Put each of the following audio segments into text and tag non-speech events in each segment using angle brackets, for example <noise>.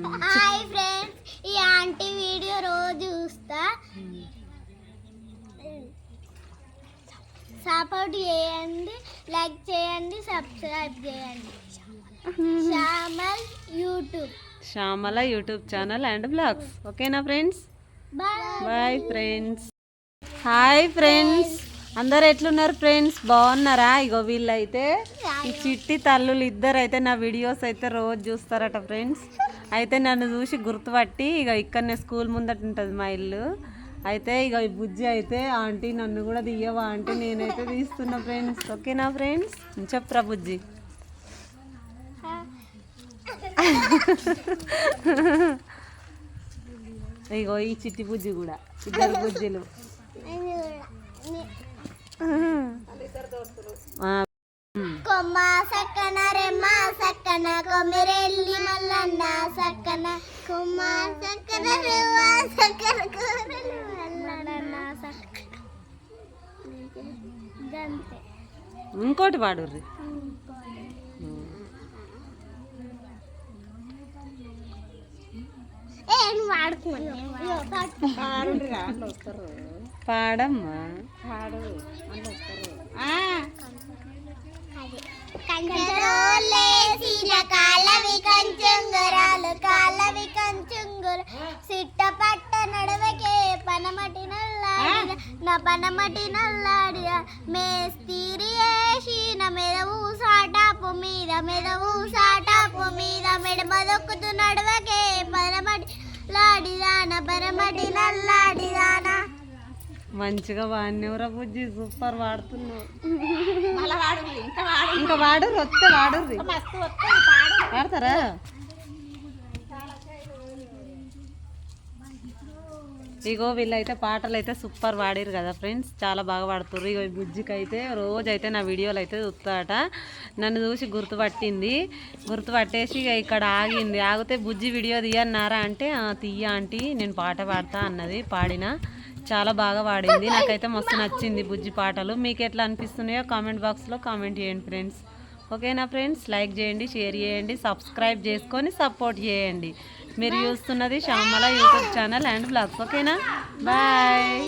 Hi friends ఈ aunty video రోజు చూస్తా. సపోర్ట్ చేయండి లైక్ చేయండి సబ్స్క్రైబ్ చేయండి. Shyamal YouTube. Shyamala YouTube channel and blogs ఓకేనా friends bye bye friends hi friends అందరు ఎట్లున్నారు ఫ్రెండ్స్ బాగున్నారా? ఇగో వీళ్ళైతే ఈ చిట్టి తల్లులు ఇద్దరు అయితే నా వీడియోస్ అయితే రోజు చూస్తారట ఫ్రెండ్స్ అయితే నన్ను చూసి గుర్తుపట్టి ఇక ఇక్కడనే స్కూల్ ముందట ఉంటుంది మా ఇల్లు. అయితే ఇక ఈ బుజ్జి అయితే ఆంటీ నన్ను కూడా తీయవా అంటే నేనైతే తీస్తున్నా ఫ్రెండ్స్ ఓకేనా ఫ్రెండ్స్ చెప్తారా బుజ్జి. ఇగో ఈ చిట్టి బుజ్జి కూడా ఇద్దరు బుజ్జిలు. ఆ, కొమ్మ సక్కన రెమ్మ సక్కన కొమ్మిరెల్లి మల్లన్న సక్కన కొమ్మ సక్కన రెమ్మ సక్కన కొమ్మిరెల్లి మల్లన్న సక్కన. ఇంకోటి పాడుర్రి. పాడమ్మా. కంచరోలేసిన కంచుంగురు సిట్ట పట్ట నడవకే పనమటి నల్లాడిన నా పనమటి నల్లాడిన మేస్తిరి వేసిన మెదవు సాటాపు మీద మెదవు సాటాపు మీద మెడమదొక్కుతూ నడవకే పనమటి లాడిదాన పరమటి నల్లాడిదానా. మంచిగా వాడినవరా బుజ్జి? సూపర్ వాడుతున్నావు. ఇంకా వాడు. వస్తే వాడుర్రి. వాడతారా? ఇగో వీళ్ళైతే పాటలు అయితే సూపర్ పాడారు కదా ఫ్రెండ్స్. చాలా బాగా పాడుతుర్రు. ఇగో ఈ బుజ్జికి అయితే రోజైతే నా వీడియోలు అయితే చూస్తాట నన్ను చూసి గుర్తుపట్టింది. గుర్తుపట్టేసి ఇక ఇక్కడ ఆగింది. ఆగితే బుజ్జి వీడియో తీయన్నారా అంటే "ఆ, తీయ ఆంటీ నేను పాట పాడతా అన్నది పాడిన. చాలా బాగా పాడింది. నాకైతే మస్తు నచ్చింది బుజ్జి పాటలు. మీకు ఎట్లా అనిపిస్తున్నాయో కామెంట్ బాక్స్లో కామెంట్ చేయండి ఫ్రెండ్స్. ఓకేనా ఫ్రెండ్స్? లైక్ చేయండి షేర్ చేయండి సబ్స్క్రైబ్ చేసుకొని సపోర్ట్ చేయండి. మీరు చూస్తున్నది Shyamala YouTube channel and blogs ఓకేనా? బాయ్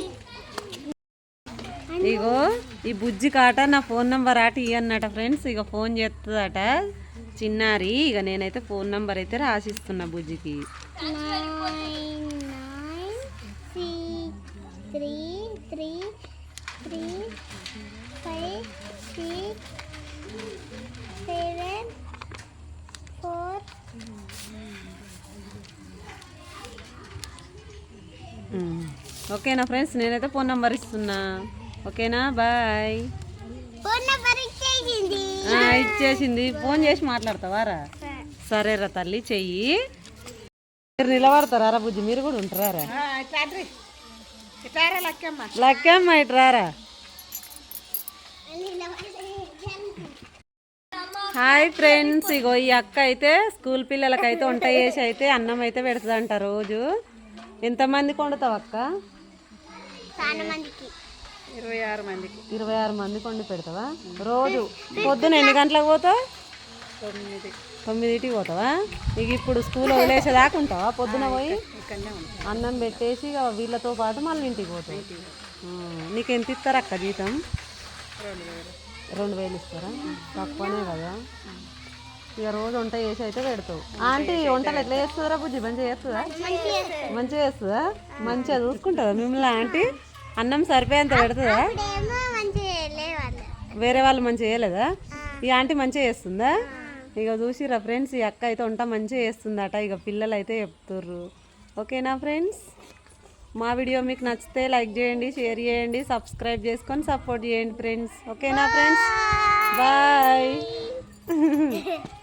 ఇగో ఈ బుజ్జి కాట నా ఫోన్ నెంబర్ ఆట ఇయ్యన్నట ఫ్రెండ్స్ ఇక ఫోన్ చేస్తుందట చిన్నారి. ఇక నేనైతే ఫోన్ నెంబర్ అయితే రాసిస్తున్నా బుజ్జికి. త్రీ త్రీ త్రీ ఓకేనా ఫ్రెండ్స్? నేనైతే ఫోన్ నెంబర్ ఇస్తున్నా. ఓకేనా? బాయ్. ఫోన్ నెంబర్ ఇచ్చేసింది. ఆ, ఇచ్చేసింది. ఫోన్ చేసి మాట్లాడతావారా సరేరా తల్లి చెయ్యి. మీరు నిలబడతారా రా బుజ్జి? మీరు కూడా ఉంటారా లక్కమ్మ. ఇటు రారా. Hi friends. ఇగో ఈ అక్క అయితే స్కూల్ పిల్లలకైతే వంట చేసి అయితే అన్నం అయితే పెడుతుందంట రోజు. ఎంతమందికి వండుతావు అక్క? ఇరవై ఆరు మందికి. ఇరవై ఆరు మందికి వండి పెడతావా? రోజు పొద్దున ఎన్ని గంటలకు పోతావు? తొమ్మిది. తొమ్మిదింటికి పోతావా? ఇక ఇప్పుడు స్కూల్ వదిలేసేదాకా ఉంటావా? పొద్దున పోయి అన్నం పెట్టేసి ఇక వీళ్ళతో పాటు మళ్ళీ ఇంటికి పోతావు. నీకు ఎంత ఇస్తారు అక్క జీతం? రెండు వేలు. ఇస్తారా? తక్కువనే కదా. ఇక రోజు వంట చేసి అయితే పెడతావు. ఆంటీ వంటలు ఎట్లా చేస్తుందా బుజ్జి? మంచిగా చేస్తుందా? మంచిగా చేస్తుందా. మంచిగా చూసుకుంటుందా మిమ్మల్ని ఆంటీ? అన్నం సరిపోయేంత పెడుతుందా? వేరే వాళ్ళు మంచిగా చేయలేదా? ఈ ఆంటీ మంచిగా చేస్తుందా? ఇక చూసిరా ఫ్రెండ్స్ ఈ అక్క అయితే వంట మంచిగా చేస్తుందట. ఇక పిల్లలు అయితే చెప్తుర్రు. ఓకేనా ఫ్రెండ్స్? మా వీడియో మీకు నచ్చితే లైక్ చేయండి షేర్ చేయండి సబ్స్క్రైబ్ చేసుకొని సపోర్ట్ చేయండి ఫ్రెండ్స్. ఓకేనా ఫ్రెండ్స్? బాయ్. <laughs>